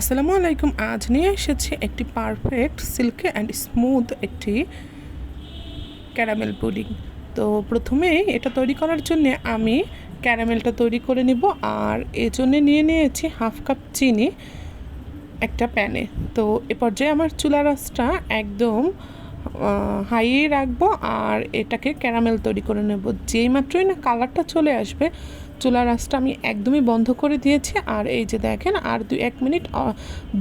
আসসালামু আলাইকুম। আজ নিয়ে এসেছি একটি পারফেক্ট সিল্কি অ্যান্ড স্মুথ একটি ক্যারামেল পুডিং তো প্রথমেই এটা তৈরি করার জন্যে আমি ক্যারামেলটা তৈরি করে নিব আর জন্যে নিয়ে নিয়েছি হাফ কাপ চিনি একটা প্যানে। তো এ পর্যায়ে আমার চুলা রাসটা একদম হাইয়ে রাখব আর এটাকে ক্যারামেল তৈরি করে নেব। যেই মাত্রই না কালারটা চলে আসবে চুলা রাসটা আমি একদমই বন্ধ করে দিয়েছি। আর এই যে দেখেন, আর দুই এক মিনিট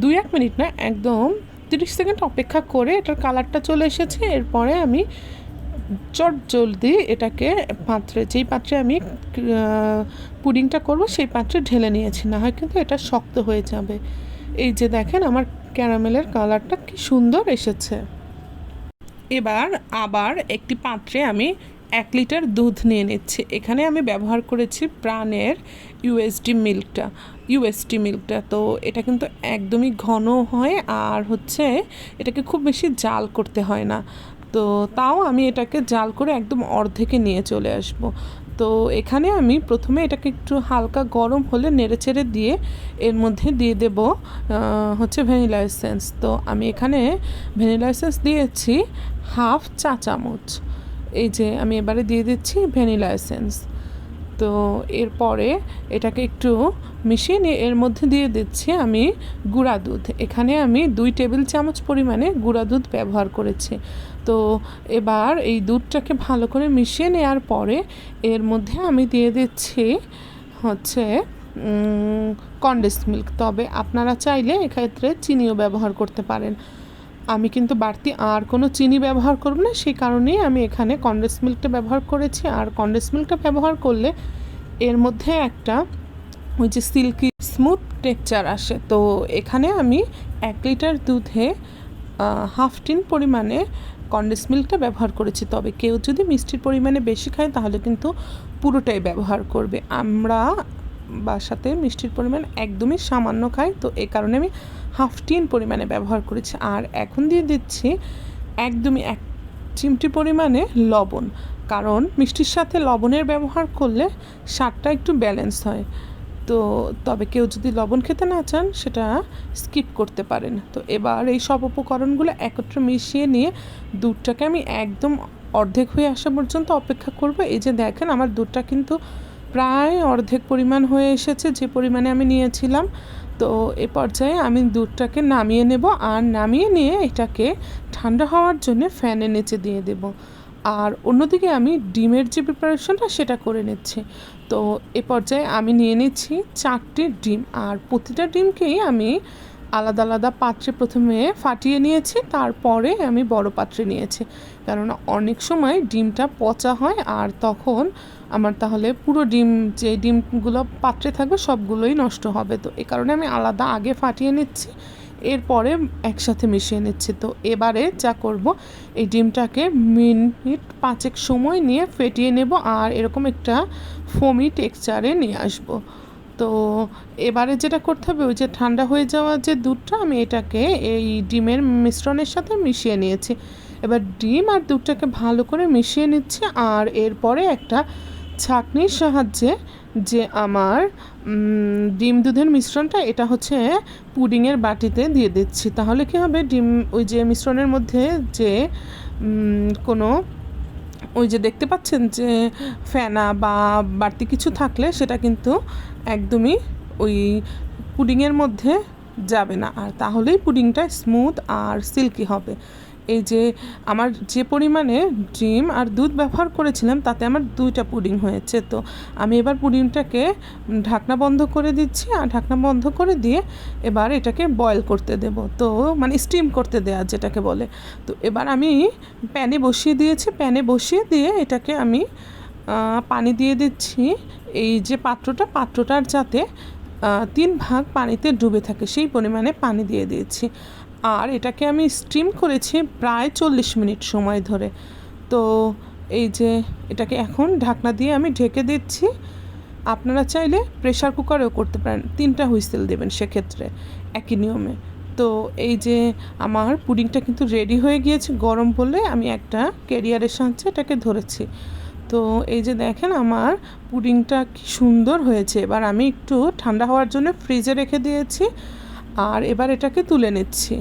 দুই এক মিনিট না, একদম তিরিশ সেকেন্ড অপেক্ষা করে এটার কালারটা চলে এসেছে। এরপরে আমি চট জলদি এটাকে পাত্রে, যেই পাত্রে আমি পুডিংটা করব, সেই পাত্রে ঢেলে নিয়েছি। না হয় কিন্তু এটা শক্ত হয়ে যাবে। এই যে দেখেন, আমার ক্যারামেলের কালারটা কি সুন্দর এসেছে। এবার আবার একটি পাত্রে আমি এক লিটার দুধ নিয়ে নিচ্ছি। এখানে আমি ব্যবহার করেছি প্রাণের ইউএসডি মিল্কটা ইউএসডি মিল্কটা তো এটা কিন্তু একদমই ঘন হয় আর হচ্ছে এটাকে খুব বেশি জাল করতে হয় না। তো তাও আমি এটাকে জাল করে একদম অর্ধেকে নিয়ে চলে আসব। তো এখানে আমি প্রথমে এটাকে একটু হালকা গরম হলে নেড়ে চেড়ে দিয়ে এর মধ্যে দিয়ে দেব হচ্ছে ভ্যানিলা এসেন্স। তো আমি এখানে ভ্যানিলা এসেন্স দিয়েছি হাফ চা চামচ। এই যে আমি এবারে দিয়ে দিচ্ছি ভ্যানিলা এসেন্স। তো এরপরে এটাকে একটু মিশিয়ে নিয়ে এর মধ্যে দিয়ে দিচ্ছি আমি গুঁড়া দুধ। এখানে আমি দুই টেবিল চামচ পরিমাণে গুঁড়া দুধ ব্যবহার করেছি। তো এবার এই দুধটাকে ভালো করে মিশিয়ে নেওয়ার পরে এর মধ্যে আমি দিয়ে দিচ্ছি হচ্ছে কন্ডেন্স মিল্ক তবে আপনারা চাইলে এক্ষেত্রে চিনিও ব্যবহার করতে পারেন। আমি কিন্তু বাড়তি আর কোনো চিনি ব্যবহার করব না, সেই কারণেই আমি এখানে কন্ডেন্স মিল্কটা ব্যবহার করেছি। আর কন্ডেন্স মিল্কটা ব্যবহার করলে এর মধ্যে একটা ওই যে সিল্কি স্মুথ টেক্সচার আসে। তো এখানে আমি এক লিটার দুধে হাফ টিন পরিমাণে কন্ডেন্স মিল্কটা ব্যবহার করেছি। তবে কেউ যদি মিষ্টির পরিমাণে বেশি খায়, তাহলে কিন্তু পুরোটাই ব্যবহার করবে। আমরা বাসাতে মিষ্টির পরিমাণ একদমই সামান্য খাই তো এই কারণে আমি হাফ টিন পরিমাণে ব্যবহার করেছি। আর এখন দিয়ে দিচ্ছি একদমই এক চিমটি পরিমাণে লবণ, কারণ মিষ্টির সাথে লবণের ব্যবহার করলে স্বাদটা একটু ব্যালেন্স হয়। তো তবে কেউ যদি লবণ খেতে না চান, সেটা স্কিপ করতে পারেন। তো এবার এই সব উপকরণগুলো একত্রে মিশিয়ে নিয়ে দুধটাকে আমি একদম অর্ধেক হয়ে আসা পর্যন্ত অপেক্ষা করব। এই যে দেখেন, আমার দুধটা কিন্তু প্রায় অর্ধেক পরিমাণ হয়ে এসেছে, যে পরিমাণে আমি নিয়েছিলাম। তো এ পর্যায়ে আমি দুধটাকে নামিয়ে নেব আর নামিয়ে নিয়ে এটাকে ঠান্ডা হওয়ার জন্য ফ্যানের নিচে দিয়ে দেব। আর অন্যদিকে আমি ডিমের যে প্রিপারেশনটা সেটা করে নিচ্ছি। তো এ পর্যায়ে আমি নিয়ে নিচ্ছি চারটি ডিম আর প্রতিটা ডিমকেই আমি আলাদা আলাদা পাত্রে প্রথমে ফাটিয়ে নিয়েছি, তারপরে আমি বড় পাত্রে নিয়েছি। কারণ অনেক সময় ডিমটা পচা হয় আর তখন আমার তাহলে পুরো ডিম, যে ডিমগুলো পাত্রে থাকবে সবগুলোই নষ্ট হবে। তো এ কারণে আমি আলাদা আগে ফাটিয়ে নিচ্ছি, এরপরে একসাথে মিশিয়ে নিচ্ছি। তো এবারে যা করব, এই ডিমটাকে মিনিট পাঁচেক সময় নিয়ে ফেটিয়ে নেব আর এরকম একটা ফোমি টেক্সচারে নিয়ে আসব। তো এবারে যেটা করতে হবে, ওই যে ঠান্ডা হয়ে যাওয়া যে দুধটা, আমি এটাকে এই ডিমের মিশ্রণের সাথে মিশিয়ে নিয়েছি। এবার ডিম আর দুধটাকে ভালো করে মিশিয়ে নিচ্ছি, আর এরপরে একটা ছাঁকনির সাহায্যে যে আমার ডিম দুধের মিশ্রণটা, এটা হচ্ছে পুডিংয়ের বাটিতে দিয়ে দিচ্ছি। তাহলে কি হবে, ডিম ওই যে মিশ্রণের মধ্যে যে কোনো ওই যে দেখতে পাচ্ছেন যে ফেনা বা বাড়তি কিছু থাকলে সেটা কিন্তু একদমই ওই পুডিংয়ের মধ্যে যাবে না। আর তাহলেই পুডিংটা স্মুথ আর সিল্কি হবে। এই যে আমার যে পরিমাণে ডিম আর দুধ ব্যবহার করেছিলাম, তাতে আমার দুইটা পুডিং হয়েছে। তো আমি এবার পুডিংটাকে ঢাকনা বন্ধ করে দিচ্ছি আর ঢাকনা বন্ধ করে দিয়ে এবার এটাকে বয়েল করতে দেব। তো মানে স্টিম করতে দেওয়া যেটাকে বলে। তো এবার আমি প্যানে বসিয়ে দিয়েছি। প্যানে বসিয়ে দিয়ে এটাকে আমি পানি দিয়ে দিচ্ছি। এই যে পাত্রটা, পাত্রটার যাতে তিন ভাগ পানিতে ডুবে থাকে, সেই পরিমাণে পানি দিয়ে দিয়েছি। আর এটাকে আমি স্টিম করেছি প্রায় চল্লিশ মিনিট সময় ধরে। তো এই যে এটাকে এখন ঢাকনা দিয়ে আমি ঢেকে দিচ্ছি। আপনারা চাইলে প্রেশার কুকারেও করতে পারেন। তিনটা হুইসেল দেবেন সেক্ষেত্রে একই নিয়মে। তো এই যে আমার পুডিংটা কিন্তু রেডি হয়ে গিয়েছে। গরম বলে আমি একটা কেরিয়ারের সাহায্যে এটাকে ধরেছি। তো এই যে দেখেন আমার পুডিংটা কি সুন্দর হয়েছে। এবার আমি একটু ঠান্ডা হওয়ার জন্য ফ্রিজে রেখে দিয়েছি। আর এবার এটাকে তুলে নিচ্ছি।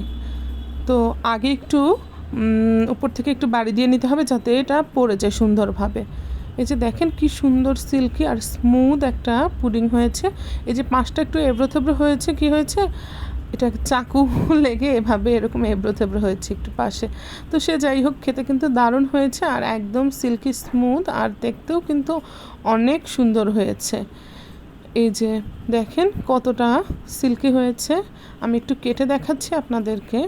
তো আগে একটু উপর থেকে একটু বাড়ি দিয়ে নিতে হবে যাতে এটা পড়ে যায় সুন্দরভাবে। এই যে দেখেন কি সুন্দর সিল্কি আর স্মুথ একটা পুডিং হয়েছে। এই যে পাঁচটা একটু এবড়ো থেবড়ো হয়েছে, কি হয়েছে? এটা চাকু লেগে এভাবে এরকম এবড়ো থেবড়ো হয়েছে একটু পাশে। তো সে যাই হোক, খেতে কিন্তু দারুণ হয়েছে আর একদম সিল্কি স্মুথ আর দেখতেও কিন্তু অনেক সুন্দর হয়েছে। এই যে দেখেন কতটা সিল্কি হয়েছে। আমি একটু কেটে দেখাচ্ছি আপনাদেরকে।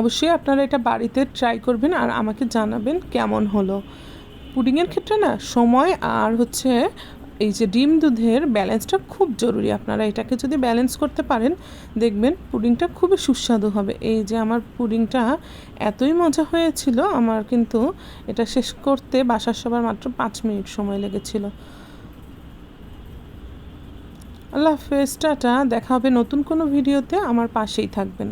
অবশ্যই আপনারা এটা বাড়িতে ট্রাই করবেন আর আমাকে জানাবেন কেমন হলো। পুডিংয়ের ক্ষেত্রে না সময় আর হচ্ছে এই যে ডিম দুধের ব্যালেন্সটা খুব জরুরি। আপনারা এটাকে যদি ব্যালেন্স করতে পারেন, দেখবেন পুডিংটা খুবই সুস্বাদু হবে। এই যে আমার পুডিংটা এতই মজা হয়েছিল, আমার কিন্তু এটা শেষ করতে বাসার সবার মাত্র পাঁচ মিনিট সময় লেগেছিল। আল্লাহ হাফেজ টাটা দেখা হবে নতুন কোনো ভিডিওতে আমার পাশেই থাকবেন।